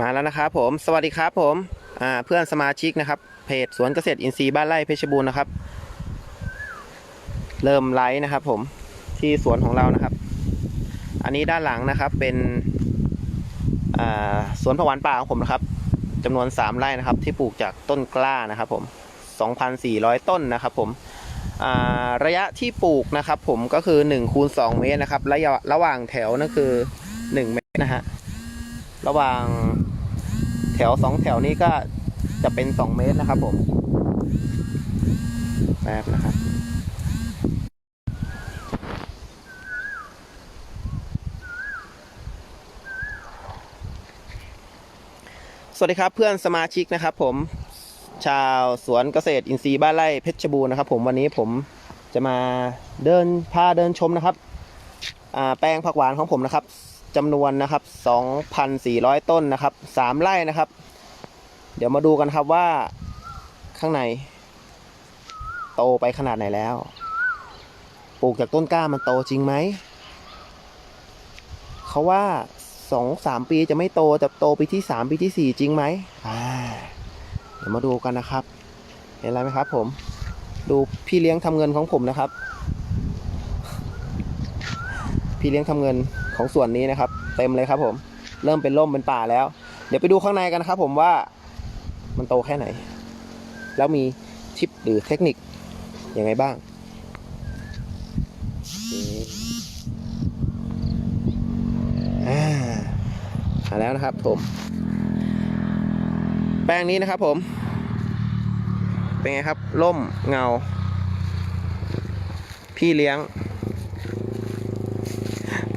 มาแล้วนะครับผม สวัสดีครับผมเพื่อนสมาชิกนะครับ เพจสวนเกษตรอินทรีย์บ้านไร่เพชรบูรณ์นะครับ เริ่มไลฟ์นะครับ ผมที่สวนของเรานะครับ อันนี้ด้านหลังนะครับเป็นสวนผักหวานป่าของผมนะครับจำนวน 3 ไร่นะครับ ที่ปลูกจากต้นกล้านะครับ ผม 2,400 ต้นนะครับผมระยะที่ปลูกนะครับ ผมก็คือ1คูณ2เมตรนะครับระยะระหว่างแถวนั่นคือ 1 เมตรนะฮะ ระหว่างแถวสองแถวนี้ก็จะเป็นสองเมตรนะครับผมแป๊บนะครับสวัสดีครับเพื่อนสมาชิกนะครับผมชาวสวนเกษตรอินทรีย์บ้านไร่เพชรบูรณ์นะครับ ผมวันนี้ผมจะมาเดินพาเดินชมนะครับแปลงผักหวานของผมนะครับ จำนวนนะครับ 2,400 ต้นนะครับ 3 ไร่นะครับ เดี๋ยวมาดูกันครับว่าข้างใน โตไปขนาดไหนแล้ว ปลูกจากต้นกล้ามันโตจริงไหม เขาว่า 2-3 ปีจะไม่โตจะโตปีที่ 3 ปีที่ 4 จริงไหมอ่าเดี๋ยวมาดูกันนะครับ เห็นอะไรไหมครับผม ดูพี่เลี้ยงทำเงินของผมนะครับ พี่เลี้ยงทำเงิน ของส่วนนี้นะครับ เต็มเลยครับผม เริ่มเป็นร่มเป็นป่าแล้ว เดี๋ยวไปดูข้างในกันนะครับ ผมว่ามันโตแค่ไหน แล้วมีทิปหรือเทคนิคยังไงบ้างอ่ามาแล้วนะครับผม แปลงนี้นะครับผม เป็นไงครับร่มเงา พี่เลี้ยง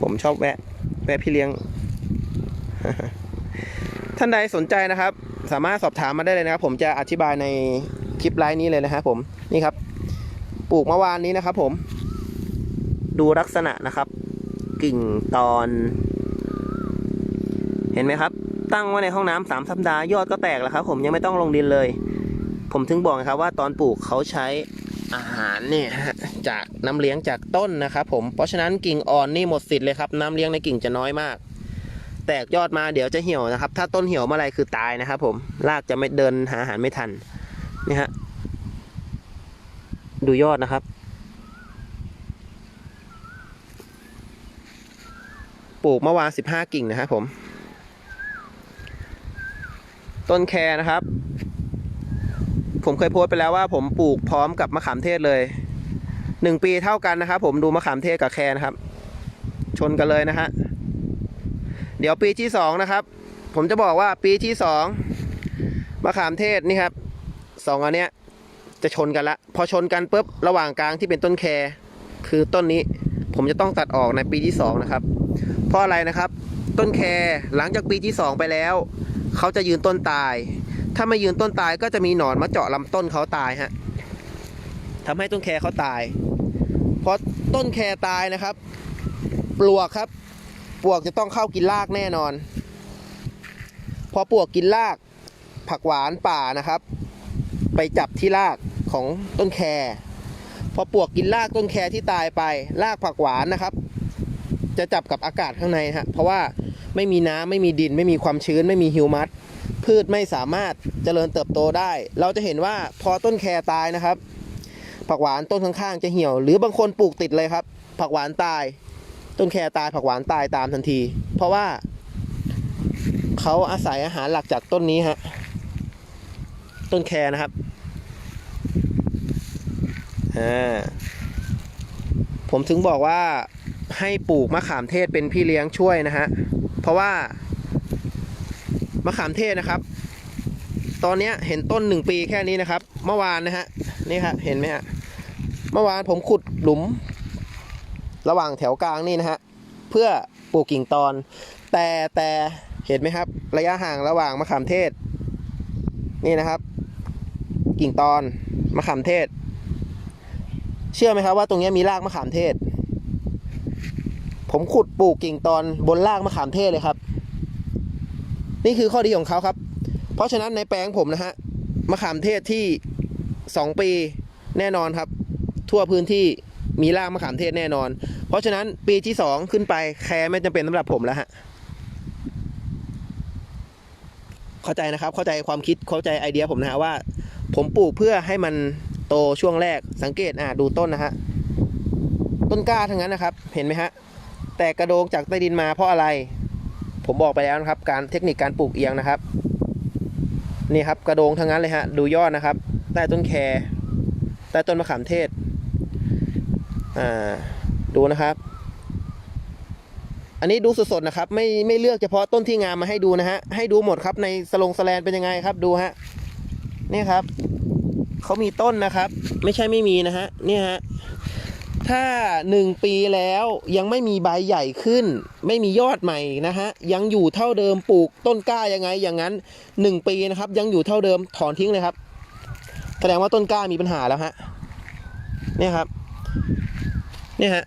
ผมชอบแวะ แวะพี่เลี้ยง ท่านใดสนใจนะครับ สามารถสอบถามมาได้เลยนะครับ ผมจะอธิบายในคลิปไลน์นี้เลยนะครับผมนี่ครับ ปลูกเมื่อวานนี้นะครับ ผม ดูลักษณะนะครับ กิ่งตอน เห็นไหมครับ ตั้งไว้ในห้องน้ำสามสัปดาห์ยอดก็แตกแล้วครับ ผมยังไม่ต้องลงดินเลย ผมถึงบอกนะครับว่าตอนปลูกเขาใช้อาหารเนี่ยฮะ จากน้ำเลี้ยงจากต้นนะครับผมเพราะฉะนั้นกิ่งอ่อนนี่หมดสิทธิ์เลยครับน้ำเลี้ยงในกิ่งจะน้อยมาก แตกยอดมาเดี๋ยวจะเหี่ยวนะครับ ถ้าต้นเหี่ยวเมื่อไรคือตายนะครับ ผมรากจะไม่เดินหาอาหารไม่ทันนี่ฮะดูยอดนะครับ ปลูกเมื่อวานสิบห้ากิ่งนะครับผม ต้นแครนะครับ ผมเคยโพสต์ไปแล้วว่าผมปลูกพร้อมกับมะขามเทศเลย หนึ่งปีเท่ากันนะครับ ผมดูมะขามเทศกับแครนะครับ ชนกันเลยนะฮะเดี๋ยวปีที่สองนะครับ ผมจะบอกว่าปีที่สองมะขามเทศนี่ครับสองอันเนี้ยจะชนกันละพอชนกันปุ๊บระหว่างกลางที่เป็นต้นแครคือต้นนี้ผมจะต้องตัดออกในปีที่สองนะครับ เพราะอะไรนะครับ ต้นแครหลังจากปีที่สองไปแล้วเขาจะยืนต้นตาย ถ้าไม่ยืนต้นตายก็จะมีหนอนมาเจาะลำต้นเขาตายฮะ ทำให้ต้นแคเขาตายพอต้นแคตายนะครับ ปลวกครับ ปลวกจะต้องเข้ากินรากแน่นอน พอปลวกกินราก ผักหวานป่านะครับ ไปจับที่รากของต้นแคพอปลวกกินรากต้นแคที่ตายไปรากผักหวานนะครับ จะจับกับอากาศข้างในฮะเพราะว่าไม่มีน้ำไม่มีดิน ไม่มีความชื้น ไม่มีฮิวมัสพืชไม่สามารถเจริญเติบโตได้ เราจะเห็นว่าพอต้นแคตายนะครับ ผักหวานต้นข้างๆจะเหี่ยว หรือบางคนปลูกติดเลยครับ ผักหวานตาย ต้นแครตายผักหวานตายตามทันที เพราะว่าเขาอาศัยอาหารหลักจากต้นนี้ฮะต้นแครนะครับผมถึงบอกว่าให้ปลูกมะขามเทศเป็นพี่เลี้ยงช่วยนะฮะ เพราะว่ามะขามเทศนะครับ ตอนนี้เห็นต้นหนึ่งปีแค่นี้นะครับ เมื่อวานนะฮะ นี่ครับเห็นไหมฮะ เมื่อวานผมขุดหลุม ระหว่างแถวกลางนี่นะฮะ เพื่อปลูกกิ่งตอน แต่แต่เห็นไหมครับ ระยะห่างระหว่างมะขามเทศ นี่นะครับ กิ่งตอนมะขามเทศ เชื่อไหมครับว่าตรงนี้มีรากมะขามเทศ ผมขุดปลูกกิ่งตอนบนรากมะขามเทศเลยครับ นี่คือข้อดีของเขาครับ เพราะฉะนั้นในแปลงผมนะฮะมะขามเทศที่สองปีแน่นอนครับ ทั่วพื้นที่มีรากมะขามเทศแน่นอน เพราะฉะนั้นปีที่สองขึ้นไปแคร์ไม่จำเป็นสำหรับผมแล้วฮะเข้าใจนะครับเข้าใจความคิดเข้าใจไอเดียผมนะฮะว่า ผมปลูกเพื่อให้มันโตช่วงแรกสังเกตอ่าดูต้นนะฮะต้นกล้าทั้งนั้นนะครับ เห็นไหมฮะแต่กระโดงจากใต้ดินมาเพราะอะไร ผมบอกไปแล้วนะครับ การเทคนิคการปลูกเอียงนะครับ นี่ครับกระโดงทั้งนั้นเลยฮะดูยอดนะครับใต้ต้นแครใต้ต้นมะขามเทศ อ่าดูนะครับ อันนี้ดูสดๆนะครับ ไม่ไม่เลือกเฉพาะต้นที่งามมาให้ดูนะฮะให้ดูหมดครับในสลงสแลนเป็นยังไงครับดูฮะนี่ครับเขามีต้นนะครับ ไม่ใช่ไม่มีนะฮะนี่ฮะถ้าหนึ่งปีแล้วยังไม่มีใบใหญ่ขึ้น ไม่มียอดใหม่นะฮะยังอยู่เท่าเดิมปลูกต้นกล้ายังไง อย่างนั้นหนึ่งปีนะครับ ยังอยู่เท่าเดิมถอนทิ้งเลยครับ แสดงว่าต้นกล้ามีปัญหาแล้วฮะนี่ครับ เนี่ยฮะ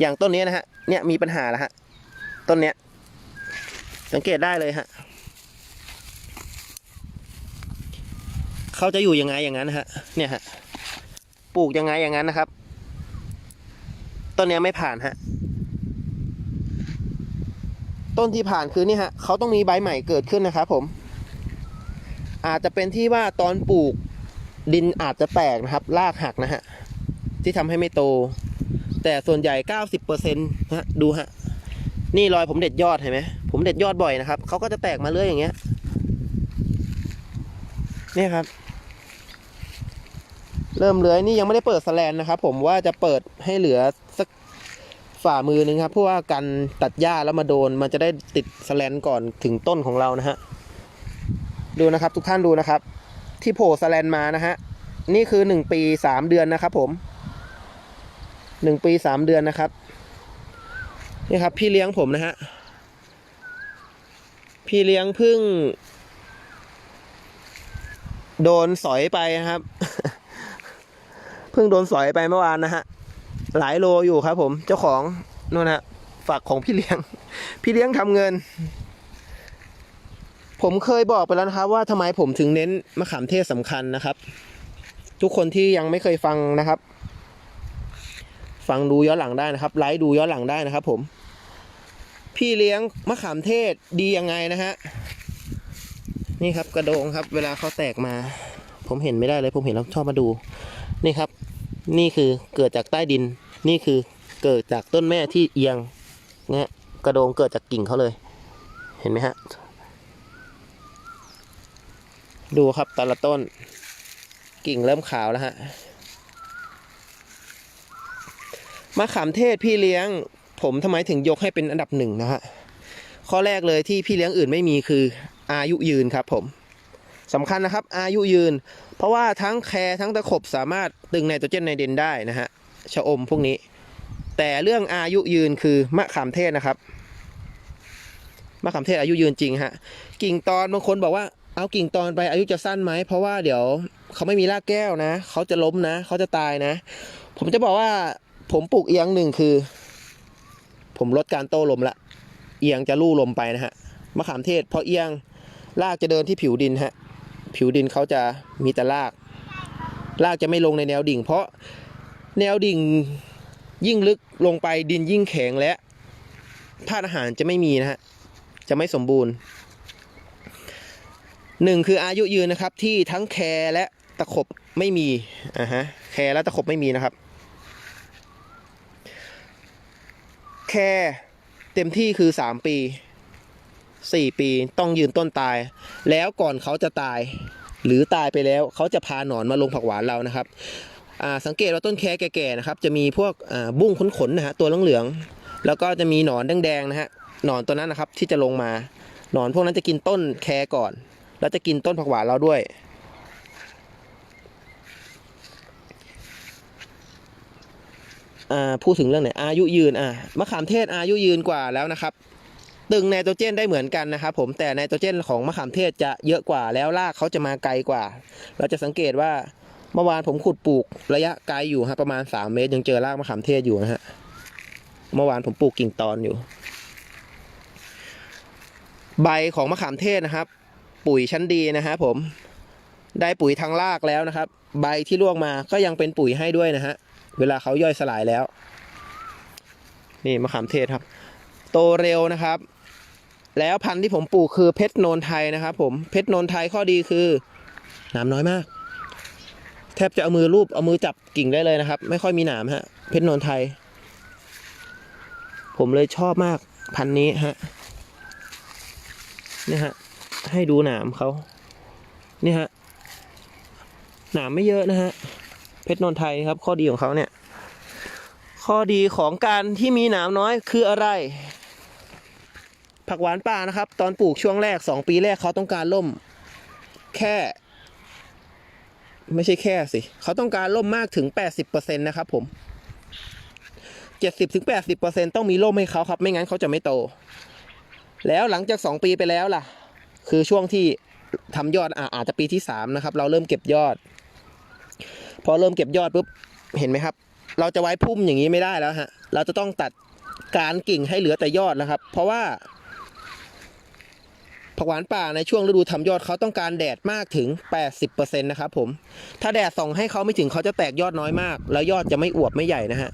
อย่างต้นนี้นะฮะ เนี่ยมีปัญหาแล้วฮะ ต้นเนี้ย สังเกตได้เลยฮะ เขาจะอยู่ยังไงอย่างนั้นฮะ เนี่ยฮะ ปลูกยังไงอย่างนั้นนะครับ ต้นเนี้ยไม่ผ่านฮะ ต้นที่ผ่านคือนี่ฮะ เขาต้องมีใบใหม่เกิดขึ้นนะครับผม อาจจะเป็นที่ว่าตอนปลูกดินอาจจะแตกนะครับ รากหักนะฮะ ที่ทำให้ไม่โต แต่ส่วนใหญ่ 90%นะฮะดูฮะ นี่รอยผมเด็ดยอดเห็นไหมผมเด็ดยอดบ่อยนะครับเขาก็จะแตกมาเรื่อยอย่างเงี้ยนี่ครับ เริ่มเลื้อยนี่ยังไม่ได้เปิดสแลนนะครับ ผมว่าจะเปิดให้เหลือสักฝ่ามือหนึงครับเพราะว่ากันตัดหญ้าแล้วมาโดน มันจะได้ติดสแลนก่อนถึงต้นของเรานะฮะดูนะครับ ทุกท่านดูนะครับ ที่โผล่สแลนมานะฮะนี่คือหนึ่งปีสามเดือนนะครับผม หนึ่งปีสามเดือนนะครับ นี่ครับ พี่เลี้ยงผมนะฮะ พี่เลี้ยงพึ่ง โดนสอยไปนะครับ เพิ่งโดนสอยไปเมื่อวานนะฮะ หลายโลอยู่ครับ ผมเจ้าของนู่นนะฮะฝากของพี่เลี้ยง พี่เลี้ยงทำเงิน ผมเคยบอกไปแล้วนะครับ ว่าทำไมผมถึงเน้นมะขามเทศสำคัญนะครับ ทุกคนที่ยังไม่เคยฟังนะครับ ฟังดูย้อนหลังได้นะครับ ไลฟ์ดูย้อนหลังได้นะครับ ผม พี่เลี้ยงมะขามเทศดียังไงนะฮะ นี่ครับกระโดงครับ เวลาเขาแตกมา ผมเห็นไม่ได้เลย ผมเห็นแล้วชอบมาดู นี่ครับ นี่คือเกิดจากใต้ดิน นี่คือเกิดจากต้นแม่ที่เอียงเนี่ยกระโดงเกิดจากกิ่งเขาเลย เห็นไหมฮะ ดูครับแต่ละต้น กิ่งเริ่มขาวแล้วฮะ มะขามเทศพี่เลี้ยง ผมทำไมถึงยกให้เป็นอันดับหนึ่งนะฮะข้อแรกเลยที่พี่เลี้ยงอื่นไม่มีคืออายุยืนครับผมสำคัญนะครับอายุยืน เพราะว่าทั้งแคร์ทั้งตะขบสามารถดึงไนโตรเจนไนเดนได้นะฮะชะอมพวกนี้ แต่เรื่องอายุยืนคือมะขามเทศนะครับมะขามเทศอายุยืนจริงฮะกิ่งตอนบางคนบอกว่าเอากิ่งตอนไปอายุจะสั้นไหมเพราะว่าเดี๋ยวเขาไม่มีรากแก้วนะเขาจะล้มนะเขาจะตายนะ ผมจะบอกว่า ผมปลูกเอียงหนึ่งคือ ผมลดการโต้ลมละ เอียงจะลู่ลมไปนะฮะมะขามเทศพอเอียงรากจะเดินที่ผิวดินฮะ ผิวดินเขาจะมีแต่ราก รากจะไม่ลงในแนวดิ่ง เพราะแนวดิ่งยิ่งลึกลงไปดินยิ่งแข็งและธาตุอาหารจะไม่มีนะฮะ จะไม่สมบูรณ์หนึ่งคืออายุยืนนะครับที่ทั้งแครและตะขบไม่มีอ่าฮะแครและตะขบไม่มีนะครับ ค่เต็มที่คือสามปีสี่ปีต้องยืนต้นตาย แล้วก่อนเขาจะตาย หรือตายไปแล้วเขาจะพาหนอนมาลงผักหวานเรานะครับอ่าสังเกตว่าต้นแคแก่ๆนะครับ จะมีพวกอ่าบุ้งขนๆนะฮะตัวเหลืองๆแล้วก็จะมีหนอนแดงๆนะฮะหนอนตัวนั้นนะครับที่จะลงมา หนอนพวกนั้นจะกินต้นแคก่อน แล้วจะกินต้นผักหวานเราด้วย อ่า พูดถึงเรื่องไหนอายุยืนอะมะขามเทศอายุยืนกว่าแล้วนะครับ ตึงไนโตรเจนได้เหมือนกันนะครับผมแต่ไนโตรเจนของมะขามเทศจะเยอะกว่าแล้วรากเขาจะมาไกลกว่า เราจะสังเกตว่าเมื่อวานผมขุดปลูกระยะไกลอยู่ฮะประมาณ 3 เมตรยังเจอรากมะขามเทศอยู่นะฮะเมื่อวานผมปลูกกิ่งตอนอยู่ ใบของมะขามเทศนะครับ ปุ๋ยชั้นดีนะฮะผมได้ปุ๋ยทางรากแล้วนะครับ ใบที่ร่วงมาก็ยังเป็นปุ๋ยให้ด้วยนะฮะ เวลาเขาย่อยสลายแล้ว นี่มะขามเทศครับ โตเร็วนะครับ แล้วพันธุ์ที่ผมปลูกคือเพชรโนนไทยนะครับ ผมเพชรโนนไทยข้อดีคือหนามน้อยมาก แทบจะเอามือรูปเอามือจับกิ่งได้เลยนะครับ ไม่ค่อยมีหนามฮะ เพชรโนนไทย ผมเลยชอบมากพันธุ์นี้ฮะนี่ฮะ ให้ดูหนามเขานี่ฮะ หนามไม่เยอะนะฮะ เพชรนนทไทยครับ ข้อดีของเขาเนี่ย ข้อดีของการที่มีหนามน้อยคืออะไร ผักหวานป่านะครับ ตอนปลูกช่วงแรกสองปีแรกเขาต้องการล่ม แค่ ไม่ใช่แค่สิ เขาต้องการล่มมากถึง 80%นะครับผม70ถึง80%ต้องมีร่มให้เขาครับ ไม่งั้นเขาจะไม่โต แล้วหลังจาก 2 ปีไปแล้วล่ะ คือช่วงที่ทำยอดอะอาจจะปีที่ 3 นะครับ เราเริ่มเก็บยอด พอเริ่มเก็บยอดปุ๊บเห็นไหมครับ เราจะไว้พุ่มอย่างนี้ไม่ได้แล้วฮะเราจะต้องตัดการกิ่งให้เหลือแต่ยอดนะครับ เพราะว่าผักหวานป่าในช่วงฤดูทำยอดเขาต้องการแดดมากถึง 80%นะครับผม ถ้าแดดส่องให้เขาไม่ถึงเขาจะแตกยอดน้อยมาก แล้วยอดจะไม่อวบไม่ใหญ่นะฮะ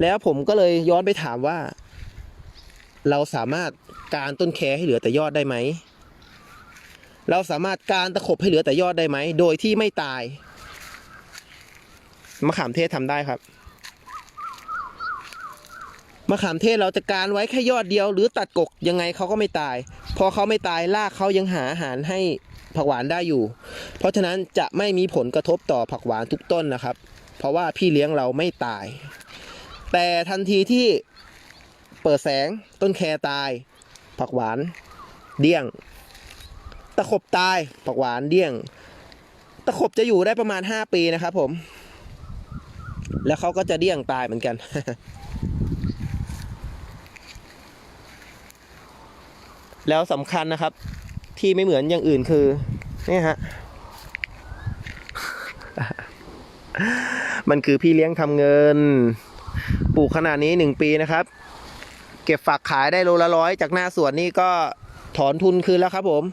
แล้วผมก็เลยย้อนไปถามว่า เราสามารถการต้นแคให้เหลือแต่ยอดได้ไหม เราสามารถการตะขบให้เหลือแต่ยอดได้ไหม โดยที่ไม่ตาย มะขามเทศทำได้ครับมะขามเทศเราจะการไว้แค่ยอดเดียว หรือตัดกกยังไงเขาก็ไม่ตาย พอเขาไม่ตายรากเขายังหาอาหารให้ผักหวานได้อยู่ เพราะฉะนั้นจะไม่มีผลกระทบต่อผักหวานทุกต้นนะครับ เพราะว่าพี่เลี้ยงเราไม่ตาย แต่ทันทีที่เปิดแสงต้นแคตาย ผักหวานเดี้ยง ตะขบตายผักหวานเดี้ยง ตะขบจะอยู่ได้ประมาณ 5 ปีนะครับผม แล้วเขาก็จะเดี้ยงตายเหมือนกัน แล้วสำคัญนะครับ ที่ไม่เหมือนอย่างอื่นคือ นี่ฮะ มันคือพี่เลี้ยงทำเงิน ปลูกขนาดนี้หนึ่งปีนะครับ เก็บฝักขายได้โลละร้อยจากหน้าสวนนี่ก็ถอนทุนคืนแล้วครับผม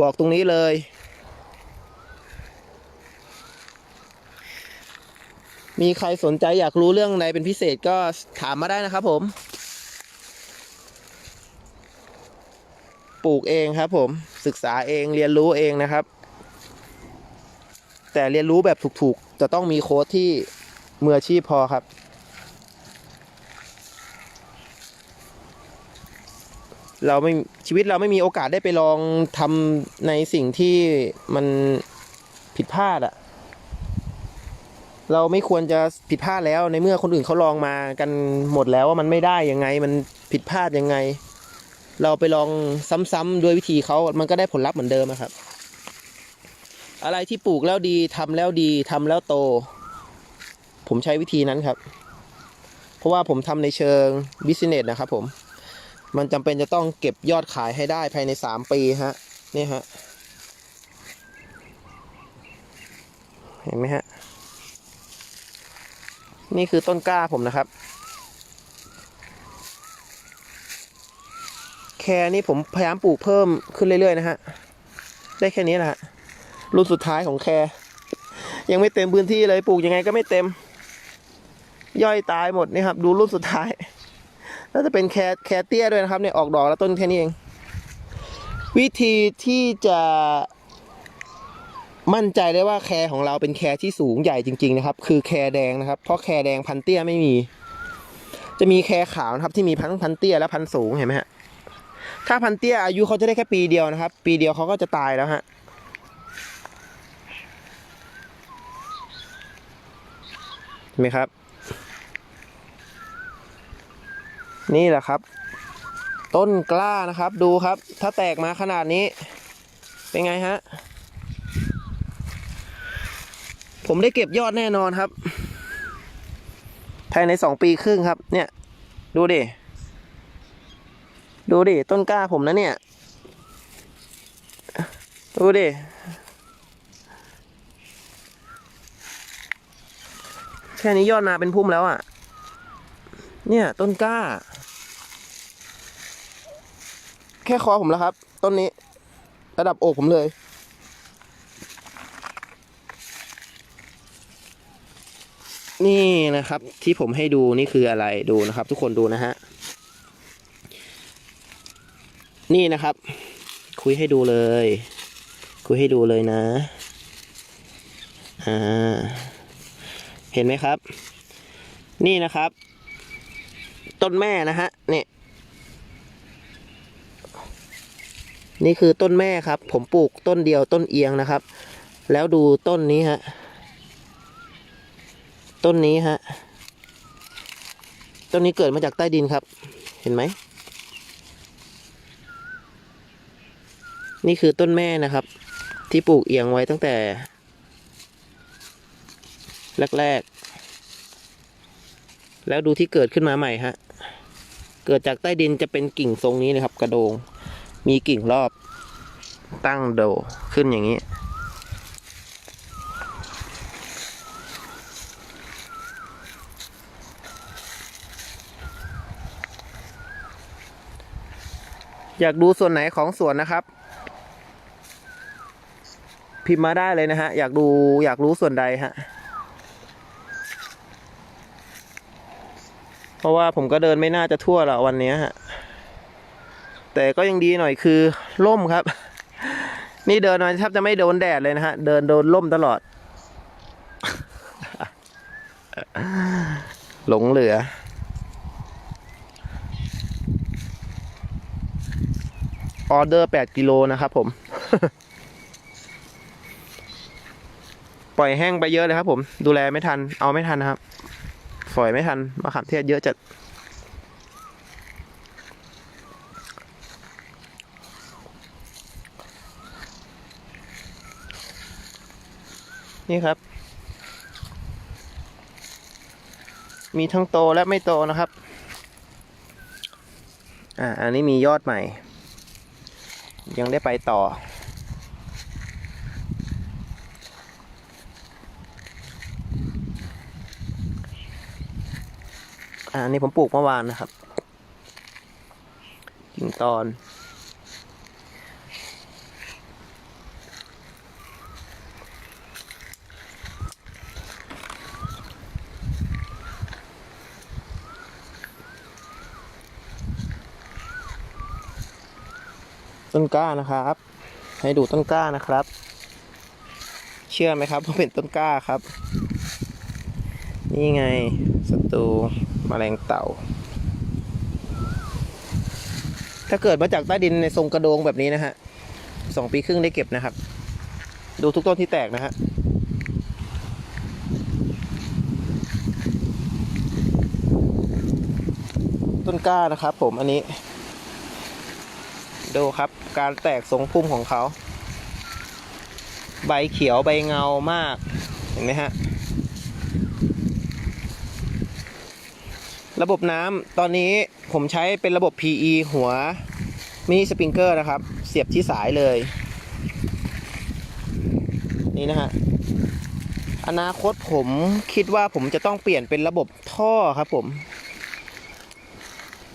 บอกตรงนี้เลย มีใครสนใจอยากรู้เรื่องใดเป็นพิเศษก็ถามมาได้นะครับผม ปลูกเองครับ ผมศึกษาเองเรียนรู้เองนะครับ แต่เรียนรู้แบบถูกๆ จะต้องมีโค้ดที่มืออาชีพพอครับ เราไม่ชีวิตเราไม่มีโอกาสได้ไปลองทำในสิ่งที่มันผิดพลาดอะ เราไม่ควรจะผิดพลาดแล้วในเมื่อคนอื่นเขาลองมากันหมดแล้วว่ามันไม่ได้ยังไง มันผิดพลาดยังไง เราไปลองซ้ำๆด้วยวิธีเขามันก็ได้ผลลัพธ์เหมือนเดิมครับ อะไรที่ปลูกแล้วดีทำแล้วดีทำแล้วโต ผมใช้วิธีนั้นครับ เพราะว่าผมทำในเชิงบิสเนสนะครับ ผม มันจำเป็นจะต้องเก็บยอดขายให้ได้ภายในสามปีฮะนี่ฮะเห็นไหมฮะ นี่คือต้นกล้าผมนะครับ แครนี่ผมพยายามปลูกเพิ่มขึ้นเรื่อยๆนะฮะ ได้แค่นี้แหละรุ่นสุดท้ายของแครยังไม่เต็มพื้นที่เลยปลูกยังไงก็ไม่เต็ม ย่อยตายหมดนี่ครับ ดูรุ่นสุดท้ายน่าจะเป็นแครแครเตี้ยด้วยนะครับเนี่ยออกดอกแล้วต้นแค่นี้เอง วิธีที่จะ มั่นใจได้ว่าแคร์ของเราเป็นแคร์ที่สูงใหญ่จริง ๆ นะครับ คือแคร์แดงนะครับ เพราะแคร์แดงพันเตี้ยไม่มี จะมีแคร์ขาวนะครับ ที่มีพันพันเตี้ยและพันสูงเห็นไหมฮะถ้าพันเตี้ยอายุเขาจะได้แค่ปีเดียวนะครับ ปีเดียวเขาก็จะตายแล้วฮะเห็นไหมครับ นี่แหละครับ ต้นกล้านะครับ ดูครับ ถ้าแตกมาขนาดนี้ เป็นไงฮะ ผมได้เก็บยอดแน่นอนครับ ภายในสองปีครึ่งครับ เนี่ย ดูดิ ดูดิ ต้นกล้าผมนะเนี่ย ดูดิ แค่นี้ยอดนาเป็นพุ่มแล้วอะ เนี่ย ต้นกล้า แค่คอผมแล้วครับ ต้นนี้ ระดับอกผมเลย นี่นะครับที่ผมให้ดูนี่คืออะไรดูนะครับ ทุกคนดูนะฮะนี่นะครับ คุยให้ดูเลย คุยให้ดูเลยนะอ่าเห็นไหมครับ นี่นะครับ ต้นแม่นะฮะนี่นี่คือต้นแม่ครับ ผมปลูกต้นเดียวต้นเอียงนะครับ แล้วดูต้นนี้ฮะ ต้นนี้ฮะ ต้นนี้เกิดมาจากใต้ดินครับ เห็นไหม นี่คือต้นแม่นะครับ ที่ปลูกเอียงไว้ตั้งแต่ แรกๆ แล้วดูที่เกิดขึ้นมาใหม่ฮะ เกิดจากใต้ดินจะเป็นกิ่งทรงนี้นะครับ กระโดง มีกิ่งรอบ ตั้งโดขึ้นอย่างนี้ อยากดูส่วนไหนของสวนนะครับ พิมพ์มาได้เลยนะฮะ อยากดูอยากรู้ส่วนใดฮะ เพราะว่าผมก็เดินไม่น่าจะทั่วละวันนี้ฮะ แต่ก็ยังดีหน่อยคือร่มครับ นี่เดินมาแทบจะไม่โดนแดดเลยนะฮะ เดินโดนร่มตลอด หลงเหลือ ออเดอร์ 8 กิโลนะครับผม ปล่อยแห้งไปเยอะเลยครับผม ดูแลไม่ทัน เอาไม่ทันนะครับฝอยไม่ทันมะขามเทศเยอะจัดนี่ครับ มีทั้งโตและไม่โตนะครับ อ่า อันนี้มียอดใหม่ ยังได้ไปต่ออ่าอันนี้ผมปลูกเมื่อวานนะครับกิ่งตอน ต้นกล้านะครับ ให้ดูต้นกล้านะครับ เชื่อไหมครับว่าเป็นต้นกล้าครับ นี่ไงศัตรูมแมลงเต่า ถ้าเกิดมาจากใต้ดินในทรงกระโดงแบบนี้นะฮะสองปีครึ่งได้เก็บนะครับ ดูทุกต้นที่แตกนะฮะต้นกล้านะครับผมอันนี้ ดูครับ การแตกทรงพุ่มของเขา ใบเขียวใบเงามาก เห็นไหมฮะ ระบบน้ำตอนนี้ผมใช้เป็นระบบ PE หัวมินิสปริงเกอร์นะครับ เสียบที่สายเลย นี่นะฮะอนาคตผมคิดว่าผมจะต้องเปลี่ยนเป็นระบบท่อครับผม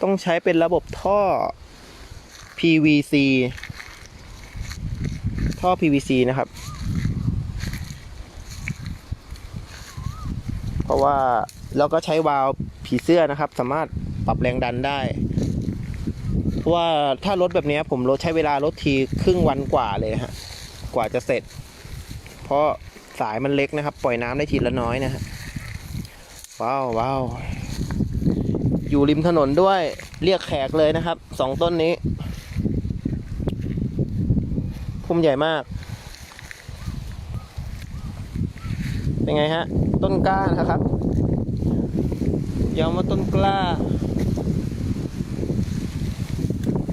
ต้องใช้เป็นระบบท่อ PVC ท่อ PVC นะครับ เพราะว่าเราก็ใช้วาล์วผีเสื้อนะครับ สามารถปรับแรงดันได้ เพราะว่าถ้ารถแบบนี้ผมรถใช้เวลารถทีครึ่งวันกว่าเลยฮะ กว่าจะเสร็จ เพราะสายมันเล็กนะครับ ปล่อยน้ำได้ทีละน้อยนะฮะ ว้าวว้าวอยู่ริมถนนด้วยเรียกแขกเลยนะครับสองต้นนี้ มใหญ่มาก เป็นไงฮะ ต้นกล้านะครับยาวมาต้นกล้า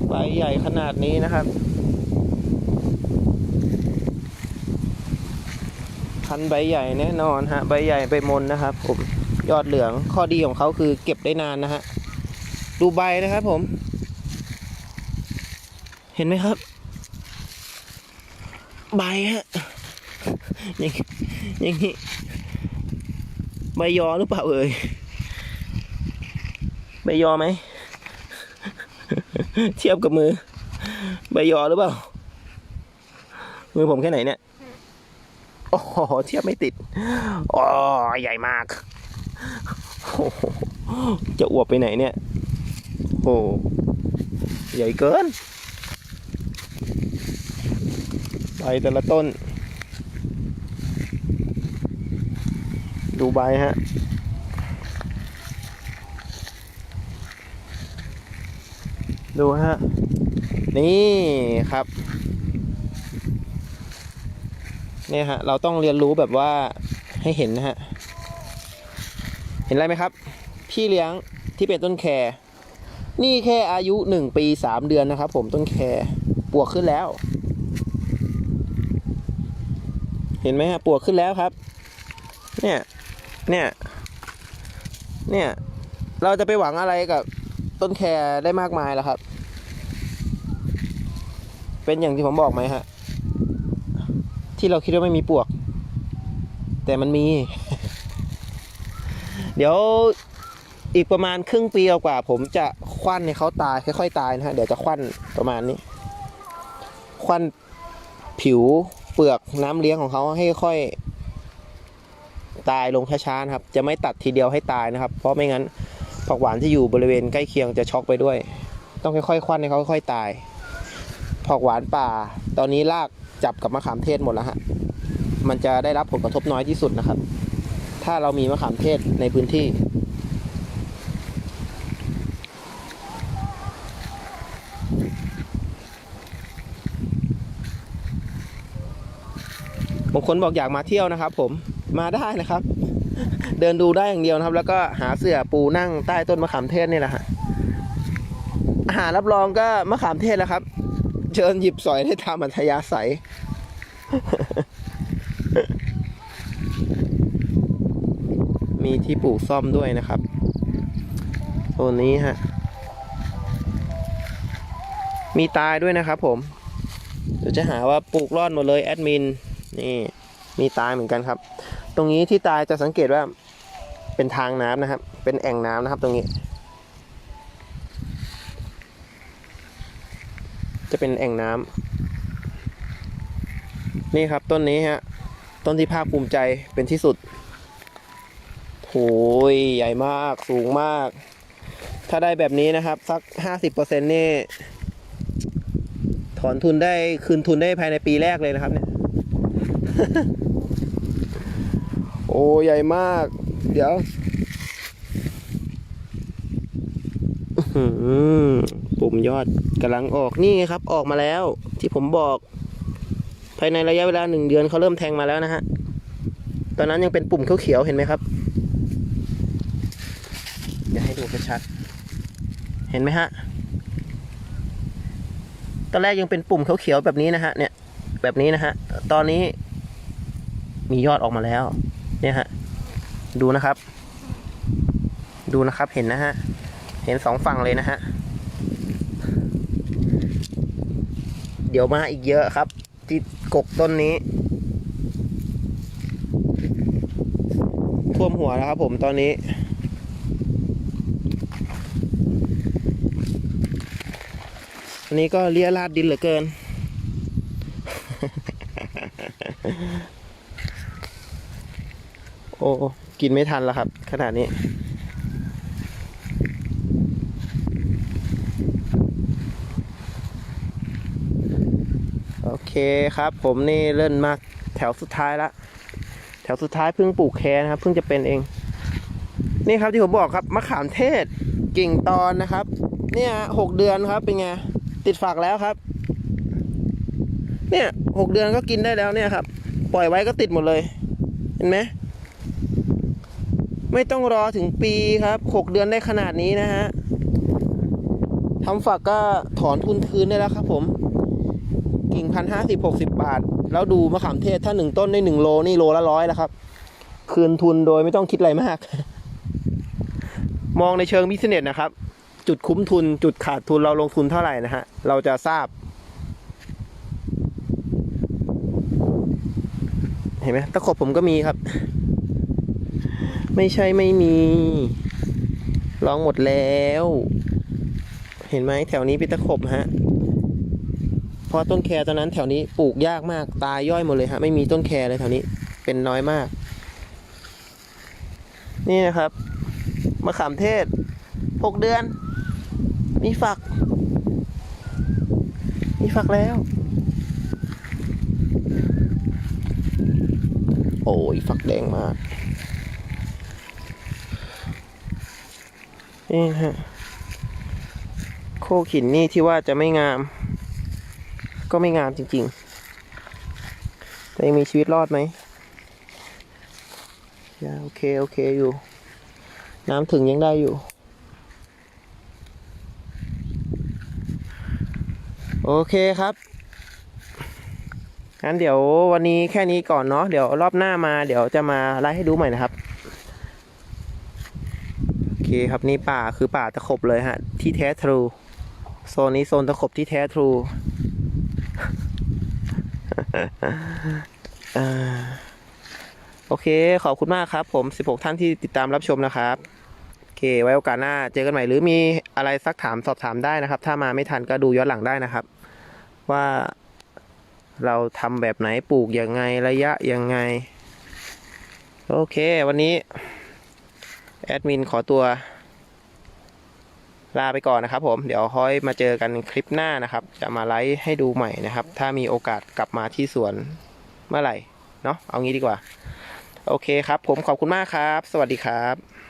ใบใหญ่ขนาดนี้นะครับ พันใบใหญ่แน่นอนฮะ ใบใหญ่ใบมนนะครับ ผม ยอดเหลือง ข้อดีของเขาคือเก็บได้นานนะฮะ ดูใบนะครับผม เห็นไหมครับ ใบฮะอย่างอย่างนี้ใบยอหรือเปล่าเอ่ยใบยอไหม เทียบกับมือ ใบยอหรือเปล่า มือผมแค่ไหนเนี่ย โอ้โห เทียบไม่ติดอ๋อใหญ่มาก จะอวบไปไหนเนี่ย โอ้โหใหญ่เกิน ใบแต่ละต้น ดูใบฮะดูฮะ นี่ครับ เนี่ยฮะ เราต้องเรียนรู้แบบว่าให้เห็นนะฮะ เห็นอะไรไหมครับ พี่เลี้ยงที่เป็นต้นแครนี่แค่อายุหนึ่งปีสามเดือนนะครับผมต้นแครปวกขึ้นแล้ว เห็นไหมฮะปวกขึ้นแล้วครับ เนี่ย เนี่ย เนี่ย เราจะไปหวังอะไรกับต้นแครได้มากมายแล้วครับ เป็นอย่างที่ผมบอกไหมฮะ ที่เราคิดว่าไม่มีปวก แต่มันมี เดี๋ยวอีกประมาณครึ่งปีกว่า ผมจะควันให้เขาตายค่อยๆตายนะฮะ เดี๋ยวจะควันประมาณนี้ ควันผิว เปลือกน้ำเลี้ยงของเขาให้ค่อย ตายลงช้าๆนะครับ จะไม่ตัดทีเดียวให้ตายนะครับ เพราะไม่งั้นผักหวานที่อยู่บริเวณใกล้เคียงจะช็อกไปด้วย ต้องค่อยๆควันให้เขาค่อยๆตายผักหวานป่า ตอนนี้ลากจับกับมะขามเทศหมดแล้วฮะมันจะได้รับผลกระทบน้อยที่สุดนะครับ ถ้าเรามีมะขามเทศในพื้นที่ บางคนบอกอยากมาเที่ยวนะครับ ผมมาได้นะครับ เดินดูได้อย่างเดียวนะครับ แล้วก็หาเสื่อปูนั่งใต้ต้นมะขามเทศนี่แหละฮะอาหารรับรองก็มะขามเทศแล้วครับ เชิญหยิบสอยได้ตามอัธยาศัยมีที่ปลูกซ่อมด้วยนะครับตัวนี้ฮะ มีตายด้วยนะครับผม เดี๋ยวจะหาว่าปลูกรอดหมดเลยแอดมิน นี่มีตายเหมือนกันครับ ตรงนี้ที่ตายจะสังเกตว่าเป็นทางน้ำนะครับ เป็นแอ่งน้ำนะครับ ตรงนี้ จะเป็นแอ่งน้ำนี่ครับต้นนี้ฮะ ต้นที่ภาคภูมิใจเป็นที่สุดโหยใหญ่มากสูงมาก ถ้าได้แบบนี้นะครับ สักห้าสิบเปอร์เซ็นนี่ ถอนทุนได้คืนทุนได้ภายในปีแรกเลยนะครับเนี่ย โอ้ใหญ่มาก เดี๋ยวปุ่มยอดกำลังออกนี่ไงครับ ออกมาแล้ว ที่ผมบอก ภายในระยะเวลาหนึ่งเดือนเขาเริ่มแทงมาแล้วนะฮะ ตอนนั้นยังเป็นปุ่มเขียวๆเห็นไหมครับเดี๋ยวให้ดูชัดๆเห็นไหมฮะตอนแรกยังเป็นปุ่มเขียวๆแบบนี้นะฮะเนี่ย แบบนี้นะฮะ ตอนนี้ มียอดออกมาแล้ว เนี่ยฮะ ดูนะครับ ดูนะครับเห็นนะฮะ เห็นสองฝั่งเลยนะฮะ เดี๋ยวมาอีกเยอะครับ ที่กกต้นนี้ ท่วมหัวแล้วครับผมตอนนี้อันนี้ก็เลียราดดินเหลือเกิน โอ้กินไม่ทันแล้วครับ ขนาดนี้ โอเคครับ ผมนี่เล่นมาแถวสุดท้ายละ แถวสุดท้ายเพิ่งปลูกแคนะครับ เพิ่งจะเป็นเอง นี่ครับที่ผมบอกครับมะขามเทศกิ่งตอนนะครับ เนี่ยหกเดือนครับเป็นไงติดฝักแล้วครับ เนี่ยหกเดือนก็กินได้แล้วเนี่ยครับ ปล่อยไว้ก็ติดหมดเลย เห็นไหม ไม่ต้องรอถึงปีครับหกเดือนได้ขนาดนี้นะฮะทำฝักก็ถอนทุนคืนได้แล้วครับผม กิ่งพันห้าสิบหกสิบบาท แล้วดูมะขามเทศถ้าหนึ่งต้นได้หนึ่งโลนี่โลละร้อยแล้วครับ คืนทุนโดยไม่ต้องคิดอะไรมาก มองในเชิงบิสเนสนะครับ จุดคุ้มทุนจุดขาดทุนเราลงทุนเท่าไหร่นะฮะ เราจะทราบ เห็นไหมตะขบผมก็มีครับ ไม่ใช่ไม่มี ลองหมดแล้ว เห็นไหมแถวนี้เป็นตะขบฮะเพราะต้นแคตอนนั้นแถวนี้ปลูกยากมากตายย่อยหมดเลยฮะไม่มีต้นแคเลยแถวนี้เป็นน้อยมาก นี่นะครับมะขามเทศหกเดือน มีฝัก มีฝักแล้ว โอ้ยฝักแดงมาก นี่ฮะ โคกหินนี่ที่ว่าจะไม่งาม ก็ไม่งามจริงๆ แต่ยังมีชีวิตรอดไหมยังโอเค โอเคอยู่ น้ำถึงยังได้อยู่ โอเคครับงั้นเดี๋ยววันนี้แค่นี้ก่อนเนาะเดี๋ยวรอบหน้ามาเดี๋ยวจะมาไล่ให้ดูใหม่นะครับ คครับนี่ป่าคือป่าตะขบเลยฮะ ที่แท้ทรูโซนนี้โซนตะขบที่แท้ทรูโอเค ขอบคุณมากครับ ผม 16 ท่านที่ติดตามรับชมนะครับโอเค ไว้โอกาสหน้าเจอกันใหม่หรือมีอะไรสักถามสอบถามได้นะครับ ถ้ามาไม่ทันก็ดูย้อนหลังได้นะครับ ว่าเราทำแบบไหนปลูกยังไงระยะยังไง โอเค วันนี้ แอดมินขอตัว ลาไปก่อนนะครับ ผม เดี๋ยวค่อยมาเจอกันคลิปหน้านะครับ จะมาไลฟ์ให้ดูใหม่นะครับ ถ้ามีโอกาสกลับมาที่สวนเมื่อไหร่ เนาะเอางี้ดีกว่า โอเคครับ ผมขอบคุณมากครับ สวัสดีครับ